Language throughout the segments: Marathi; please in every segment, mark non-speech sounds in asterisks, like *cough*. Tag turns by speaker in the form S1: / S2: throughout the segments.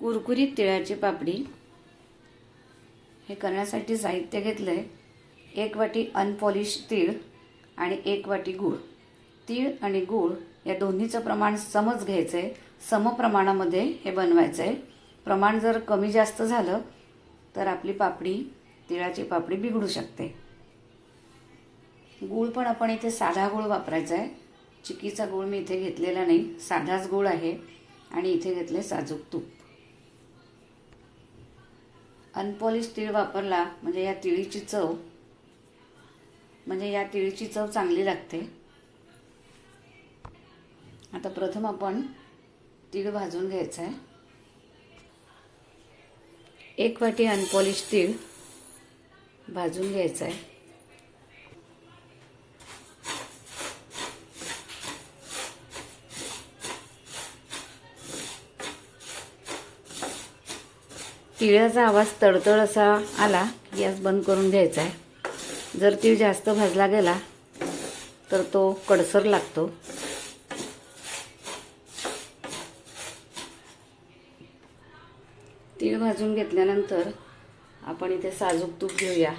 S1: कुरकुरीत तिळाची पापडी हे करण्यासाठी साहित्य घेतलं आहे एक वाटी अनपॉलिश तीळ आणि एक वाटी गूळ. तीळ आणि गूळ या दोन्हीचं प्रमाण समज घ्यायचं आहे समप्रमाणामध्ये हे बनवायचं आहे प्रमाण जर कमी जास्त झालं तर आपली पापडी तिळाची पापडी बिघडू शकते. गूळ पण आपण इथे साधा गूळ वापरायचा आहे चिकीचा गूळ मी इथे घेतलेला नाही. साधाच गूळ आहे आणि इथे घेतले साजूक तूप. अनपॉलिश तीळ वापरला म्हणजे या तिळीची चव म्हणजे या तिळीची चव चांगली लागते. आता प्रथम आपण तीळ भाजून घ्यायचं आहे एक वाटी अनपॉलिश तीळ भाजून घ्यायचं आहे तिळाचा आवाज तडतड असा आला की गॅस बंद करून घ्यायचा आहे. जर तीळ जास्त भाजला गेला तर तो कडसर लागतो. तीळ भाजून घेतल्यानंतर आपण इथे साजूक तूप घेऊया.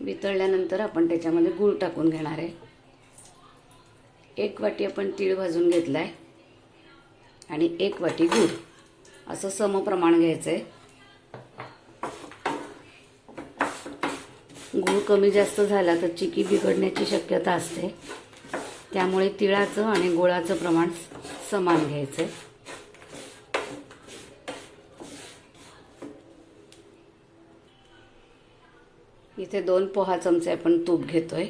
S1: वितळल्यानंतर आपण त्याच्यामध्ये गूळ टाकून घेणार आहे. एक वाटी आपण तीळ भाजून घेतला आहे आणि एक वाटी गूळ. असं समप्रमाण घ्यायचं आहे गूळ कमी जास्त झाला तर चिकी बिघडण्याची शक्यता असते. त्यामुळे तिळाचं आणि गुळाचं प्रमाण समान घ्यायचं आहे इथे दोन पोहा चमचे आपण तूप घेतोय.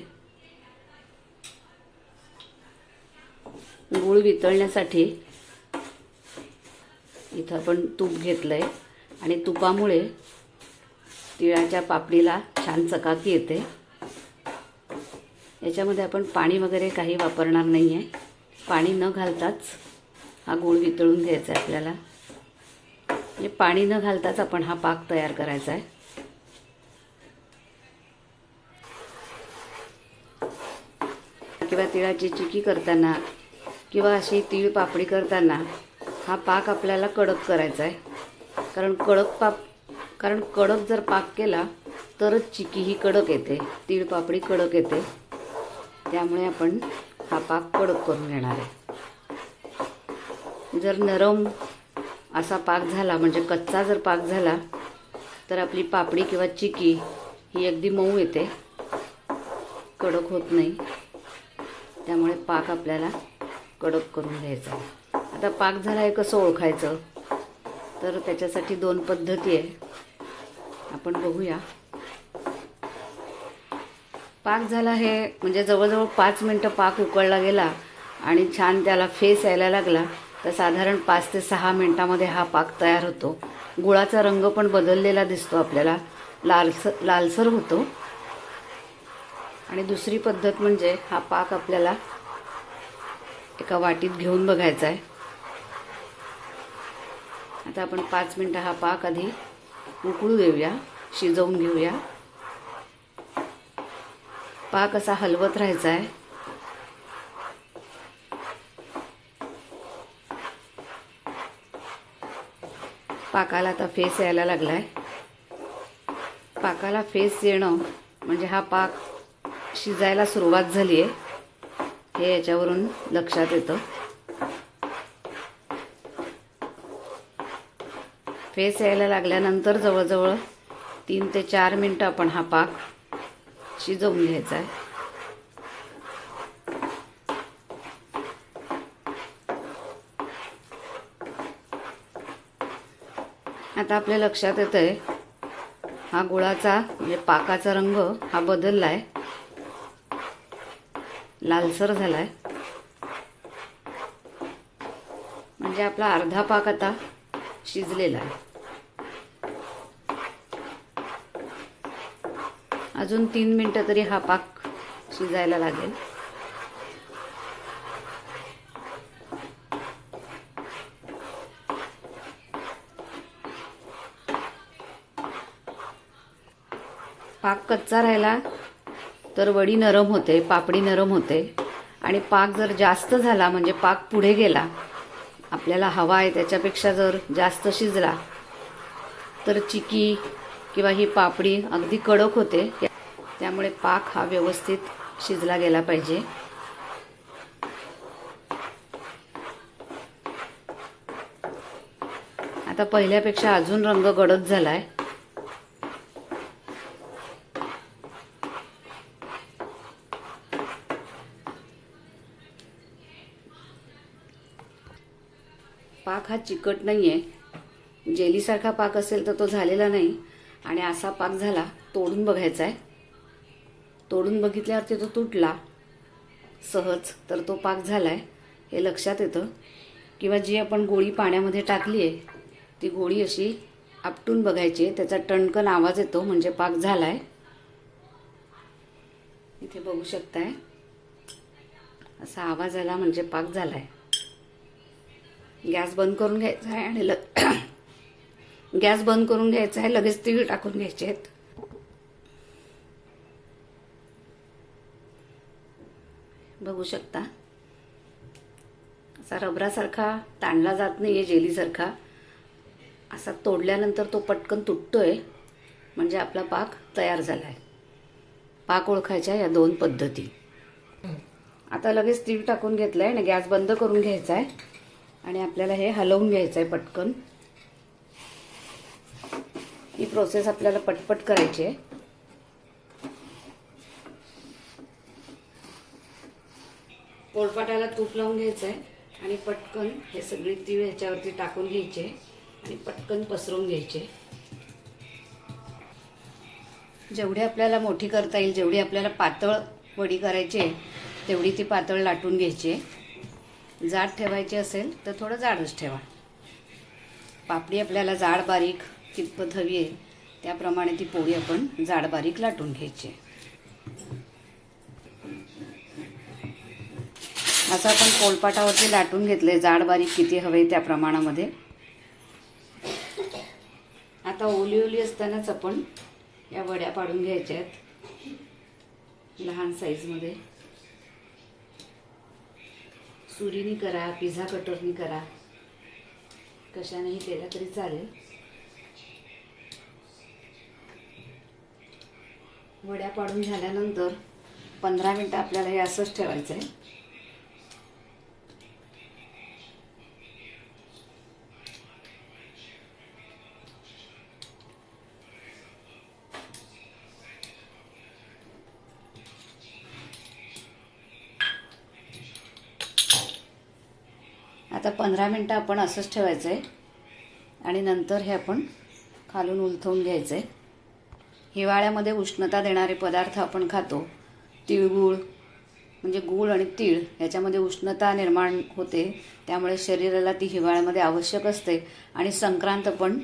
S1: गूळ वितळण्यासाठी इथं आपण तूप घेतलं आहे आणि तुपामुळे तिळाच्या पापडीला छान चकाकी येते. याच्यामध्ये आपण पाणी वगैरे काही वापरणार नाही आहे पाणी न घालताच हा गूळ वितळून घ्यायचा आहे आपल्याला. म्हणजे पाणी न घालताच आपण हा पाक तयार करायचा आहे. किंवा तिळाची चिकी करताना किंवा अशी तीळ पापडी करताना हा पाक आपल्याला कडक करायचा आहे. कारण कडक पाप कारण कडक जर पाक केला तरच चिकी ही कडक येते. तीळ पापडी कडक येते. त्यामुळे आपण हा पाक कडक करून घेणार आहे. जर नरम असा पाक झाला म्हणजे कच्चा जर पाक झाला तर आपली पापडी किंवा चिकी ही अगदी मऊ येते. कडक होत नाही. त्यामुळे पाक आपल्याला कडक करून घ्यायचा आहे. आता पाक झाला आहे कसं ओळखायचं तर त्याच्यासाठी दोन पद्धती आहे. आपण बघूया. पाक झाला हे म्हणजे जवळजवळ पाच मिनटं पाक उकळला गेला आणि छान त्याला फेस यायला लागला तर साधारण पाच ते सहा मिनटामध्ये हा पाक तयार होतो. गुळाचा रंग पण बदललेला दिसतो आपल्याला. लालसर लालसर होतो. आणि दुसरी पद्धत म्हणजे हा पाक आपल्याला एका वाटीत घेऊन बघायचा आहे. आता आपण पाच मिनटं हा पाक आधी उकळू देऊया शिजवून घेऊया. पाक असा हलवत राहायचा आहे पाकाला आता फेस यायला लागला आहे पाकाला फेस येणं म्हणजे हा पाक शिजायला सुरुवात झाली आहे हे याच्यावरून लक्षात येतं. फेस यायला लागल्यानंतर जवळजवळ तीन ते चार मिनटं आपण हा पाक शिजवून घ्यायचा आहे. आता आपल्या लक्षात येतं आहे हा गुळाचा म्हणजे पाकाचा रंग हा बदलला आहे लालसर झाला आहे म्हणजे आपला अर्धा पाक आता शिजलेला आहे. अजून तीन मिनटं तरी हा पाक शिजायला लागेल. पाक कच्चा राहिला तर वडी नरम होते पापडी नरम होते. आणि पाक जर जास्त झाला म्हणजे पाक पुढे गेला आपल्याला हवा आहे त्याच्यापेक्षा जर जास्त शिजला तर चिकी किंवा ही पापडी अगदी कडक होते. त्यामुळे पाक हा व्यवस्थित शिजला गेला पाहिजे. आता पहिल्यापेक्षा अजून रंग गडद झाला आहे पाक हा चिकट नाही आहे जेलीसारखा पाक असेल तर तो झालेला नाही. आणि असा पाक झाला तोडून बघायचा आहे तोडून बघितल्यावरती तो तुटला. सहज तर तो पाक झाला आहे हे लक्षात येतं. किंवा जी आपण गोळी पाण्यामध्ये टाकली आहे ती गोळी अशी आपटून बघायची. त्याचा टणकन आवाज येतो म्हणजे पाक झाला आहे इथे बघू शकताय. असा आवाज आला म्हणजे पाक झाला आहे गॅस बंद करून घ्यायचा आहे आणि ल *clears throat* गॅस बंद करून घ्यायचा आहे लगेच तीळ टाकून घ्यायचे आहेत. बघू शकता. असा रबरासारखा ताणला जात नाही आहे जेलीसारखा. असा तोडल्यानंतर तो पटकन तुटतोय. म्हणजे आपला पाक तयार झाला आहे पाक ओळखायच्या या दोन पद्धती. आता लगेच तीळ टाकून घेतलं आहे आणि गॅस बंद करून घ्यायचा आहे आणि आपल्याला हे हलवून घ्यायचं आहे पटकन. ही प्रोसेस आपल्याला पटपट करायची आहे. पोळपाटाला तूप लावून घ्यायचं आहे आणि पटकन हे सगळी तीळ ह्याच्यावरती टाकून घ्यायचे आणि पटकन पसरवून घ्यायचे. जेवढी आपल्याला मोठी करता येईल जेवढी आपल्याला पातळ वडी करायची आहे तेवढी ती पातळ लाटून घ्यायची आहे. जाड ठेवायची असेल तर थोडं जाडच ठेवा. पापडी आपल्याला जाड बारीक कितपत हवी आहे त्याप्रमाणे ती पोळी आपण जाड बारीक लाटून घ्यायची आहे. असं आपण पोलपाटावरती लाटून घेतले जाड बारीक किती हवे त्या प्रमाणामध्ये. आता ओली ओली असतानाच आपण या वड्या पाडून घ्यायच्या आहेत लहान साईजमध्ये सुरीनी करा पिझ्झा कटरनी करा. कशानेही केला तरी चालेल. वड्या पाडून झाल्यानंतर पंधरा मिनटं आपल्याला हे असंच ठेवायचं आहे आता पंधरा मिनटं आपण असंच ठेवायचं आहे आणि नंतर हे आपण खालून उलथवून घ्यायचं आहे हिवाळ्यामध्ये उष्णता देणारे पदार्थ आपण खातो. तिळगुळ म्हणजे गूळ आणि तीळ ह्याच्यामध्ये उष्णता निर्माण होते. त्यामुळे शरीराला ती हिवाळ्यामध्ये आवश्यक असते. आणि संक्रांत पण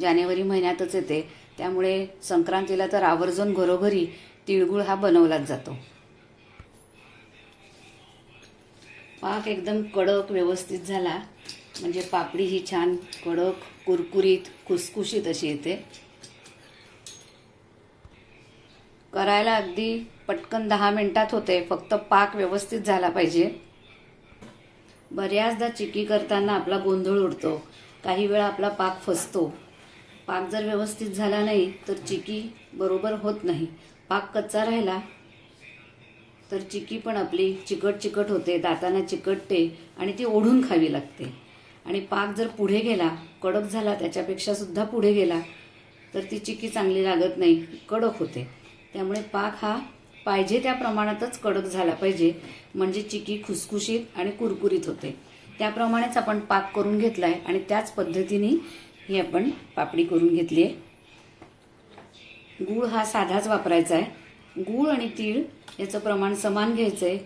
S1: जानेवारी महिन्यातच येते. त्यामुळे संक्रांतीला तर आवर्जून घरोघरी तिळगुळ हा बनवलाच जातो. पाक एकदम कडक व्यवस्थित झाला. म्हणजे पापडी ही छान कडक कुरकुरीत खुसखुशीत अशी येते. करायला अगदी पटकन दहा मिनटात होते. फक्त पाक व्यवस्थित झाला पाहिजे. बऱ्याचदा चिकी करताना आपला गोंधळ उडतो. काही वेळा आपला पाक फसतो. पाक जर व्यवस्थित झाला नाही तर चिकी बरोबर होत नाही. पाक कच्चा राहिला तर चिकी पण आपली चिकट चिकट होते दातांना चिकटते आणि ती ओढून खावी लागते. आणि पाक जर पुढे गेला कडक झाला त्याच्यापेक्षा सुद्धा पुढे गेला तर ती चिकी चांगली लागत नाही कडक होते. त्यामुळे पाक हा पाहिजे त्या प्रमाणातच कडक झाला पाहिजे म्हणजे चिकी खुसखुशीत आणि कुरकुरीत होते. त्याप्रमाणेच आपण पाक करून घेतला आहे आणि त्याच पद्धतीने ही आपण पापडी करून घेतली आहे गूळ हा साधाच वापरायचा आहे. गूळ आणि तीळ याचं प्रमाण समान घ्यायचं आहे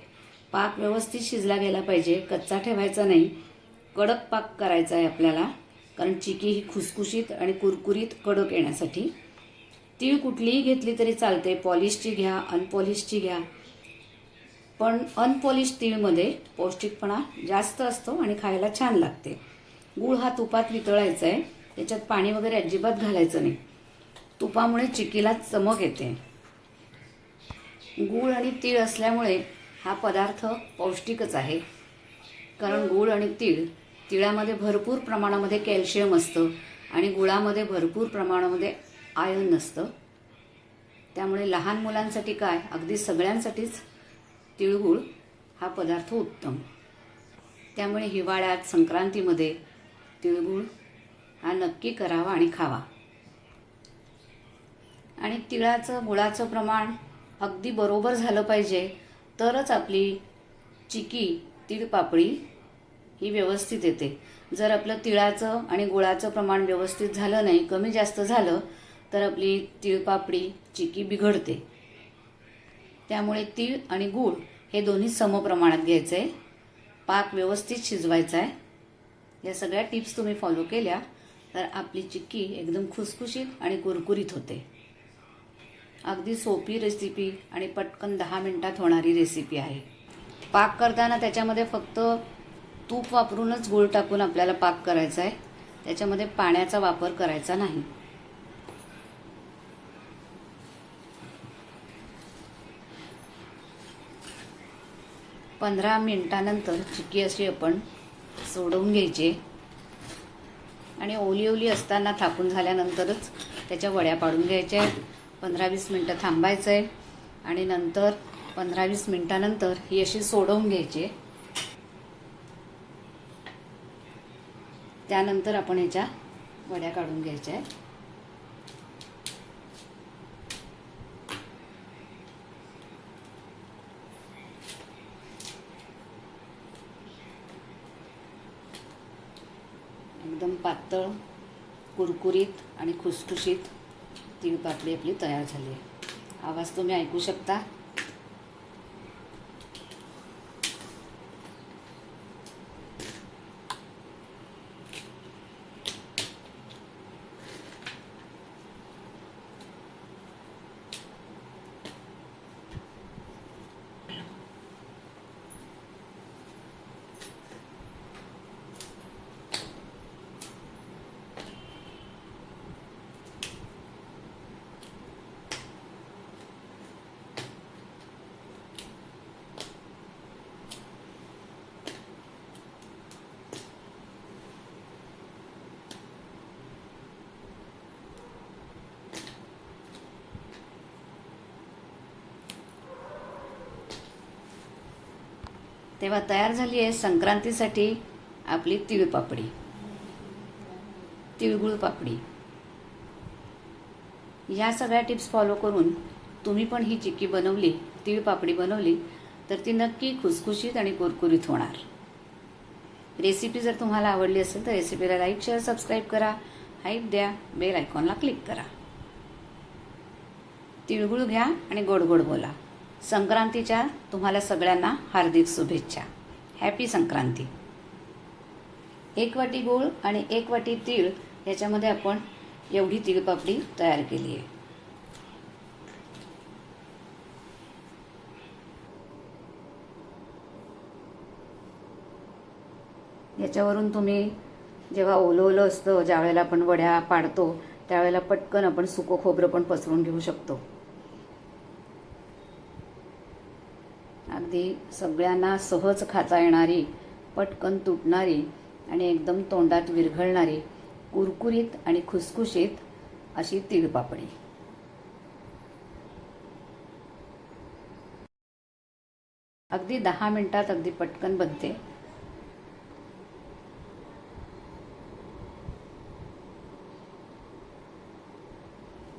S1: पाक व्यवस्थित शिजला गेला पाहिजे. कच्चा ठेवायचा नाही. कडक पाक करायचा आहे आपल्याला. कारण चिकी ही खुसखुशीत आणि कुरकुरीत कडक येण्यासाठी. तीळ कुठलीही घेतली तरी चालते पॉलिशची घ्या अनपॉलिशची घ्या. पण अनपॉलिश तीळमध्ये पौष्टिकपणा जास्त असतो आणि खायला छान लागते. गूळ हा तुपात वितळायचा आहे त्याच्यात पाणी वगैरे अजिबात घालायचं नाही. तुपामुळे चिकीला चमक येते. गूळ आणि तीळ असल्यामुळे हा पदार्थ पौष्टिकच आहे. कारण गूळ आणि तीळ तिळामध्ये भरपूर प्रमाणामध्ये कॅल्शियम असतं आणि गुळामध्ये भरपूर प्रमाणामध्ये आयन नसतं. त्यामुळे लहान मुलांसाठी काय अगदी सगळ्यांसाठीच तिळगुळ हा पदार्थ उत्तम. त्यामुळे हिवाळ्यात संक्रांतीमध्ये तिळगुळ हा नक्की करावा आणि खावा. आणि तिळाचं गुळाचं प्रमाण अगदी बरोबर झालं पाहिजे तरच आपली चिकी तिळपापडी ही व्यवस्थित येते. जर आपलं तिळाचं आणि गुळाचं प्रमाण व्यवस्थित झालं नाही कमी जास्त झालं तर आपली तिळपापडी चिकी बिघडते. त्यामुळे तीळ आणि गूळ हे दोन्ही समप्रमाणात घ्यायचं. आहे पाक व्यवस्थित शिजवायचा आहे. या सगळ्या टिप्स तुम्ही फॉलो केल्या तर आपली चिक्की एकदम खुसखुशीत आणि कुरकुरीत होते. अगदी सोपी रेसिपी आणि पटकन दहा मिनटात होणारी रेसिपी आहे. पाक करताना त्याच्यामध्ये फक्त तूप वापरूनच गूळ टाकून आपल्याला पाक करायचा आहे. त्याच्यामध्ये पाण्याचा वापर करायचा नाही. पंधरा मिनटानंतर चिकी अशी आपण सोडवून घ्यायची. आणि ओली ओली असताना थापून झाल्यानंतरच त्याच्या वड्या पाडून घ्यायच्या. आहेत पंधरा वीस मिनटं थांबायचं आहे आणि नंतर पंधरा वीस मिनटानंतर ही अशी सोडवून घ्यायची आहे. त्यानंतर आपण ह्याच्या वड्या काढून घ्यायच्या आहेत एकदम पातळ कुरकुरीत आणि खुसखुशीत तिळपापडी आपली तयार झाली आहे. आवाज तुम्ही ऐकू शकता? तेव्हा तयार झाली आहे संक्रांतीसाठी आपली तिळपापडी तिळगुळ पापडी. ह्या सगळ्या टिप्स फॉलो करून तुम्ही पण ही चिक्की बनवली तिळपापडी बनवली तर ती नक्की खुसखुशीत आणि कुरकुरीत होणार. रेसिपी जर तुम्हाला आवडली असेल तर रेसिपीला लाईक शेअर सबस्क्राईब करा. हाईप द्या बेल आयकॉनला क्लिक करा. तिळगुळ घ्या आणि गोड गोड बोला. संक्रांतीच्या तुम्हाला सगळ्यांना हार्दिक शुभेच्छा. हॅपी संक्रांती. एक वाटी गूळ आणि एक वाटी तीळ याच्यामध्ये आपण एवढी तिळपापडी तयार केली आहे. याच्यावरून तुम्ही जेव्हा ओलवलं असतं ज्यावेळेला आपण वड्या पाडतो त्यावेळेला पटकन आपण सुकं खोबरं पण पसरून घेऊ शकतो. अगदी सगळ्यांना सहज खाता येणारी पटकन तुटणारी आणि एकदम तोंडात विरघळणारी कुरकुरीत आणि खुसखुशीत अशी तिळपापडी. अगदी दहा मिनिटात अगदी पटकन बनते.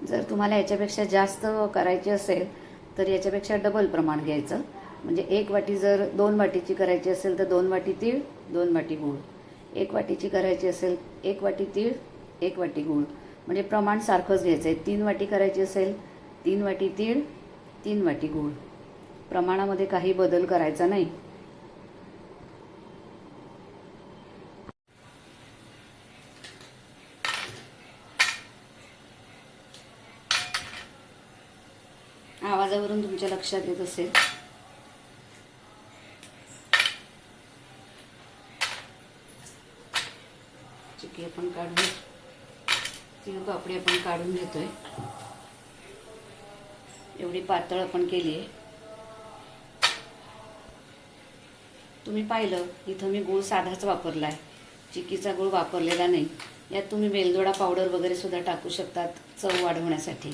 S1: जर तुम्हाला याच्यापेक्षा जास्त करायची असेल तर याच्यापेक्षा डबल प्रमाण घ्यायचं. म्हणजे एक वाटी जर दोन वाटीची करायची असेल तर दोन वाटी तीळ दोन वाटी गूळ. एक वाटीची करायची असेल एक वाटी तीळ एक वाटी गूळ. म्हणजे प्रमाण सारखंच घ्यायचं आहे तीन वाटी करायची असेल तीन वाटी तीळ तीन वाटी गूळ. प्रमाणामध्ये काही बदल करायचा नाही. आवाजावरून तुमच्या लक्षात येत असेल. पण काढून तीळ पापडी आपण काढून घेतोय. एवढी पातळ आपण केली आहे. तुम्ही पाहिलं इथं मी गूळ साधाच वापरला आहे चिकीचा गूळ वापरलेला नाही. यात तुम्ही वेलदोडा पावडर वगैरे सुद्धा टाकू शकतात चव वाढवण्यासाठी.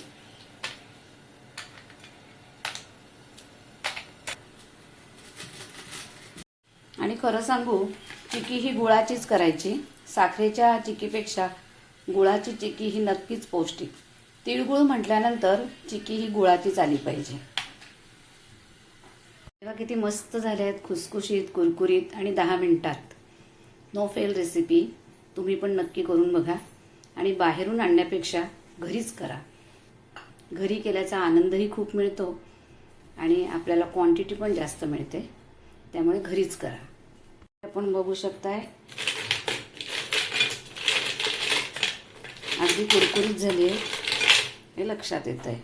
S1: आणि खरं सांगू चिकी ही गुळाचीच करायची. साखरेच्या चिकीपेक्षा गुळाची चिकी ही नक्कीच पौष्टिक. तिळगुळ म्हटल्यानंतर चिकी ही गुळाचीच आली पाहिजे. तेव्हा किती मस्त झाले आहेत खुसखुशीत कुरकुरीत आणि दहा मिनिटात. नो फेल रेसिपी तुम्ही पण नक्की करून बघा आणि बाहेरून आणण्यापेक्षा घरीच करा. घरी केल्याचा आनंदही खूप मिळतो आणि आपल्याला क्वांटिटी पण जास्त मिळते. त्यामुळे घरीच करा. आपण बघू शकताय अगदी कुरकुरीत झाली आहे. हे लक्षात येत आहे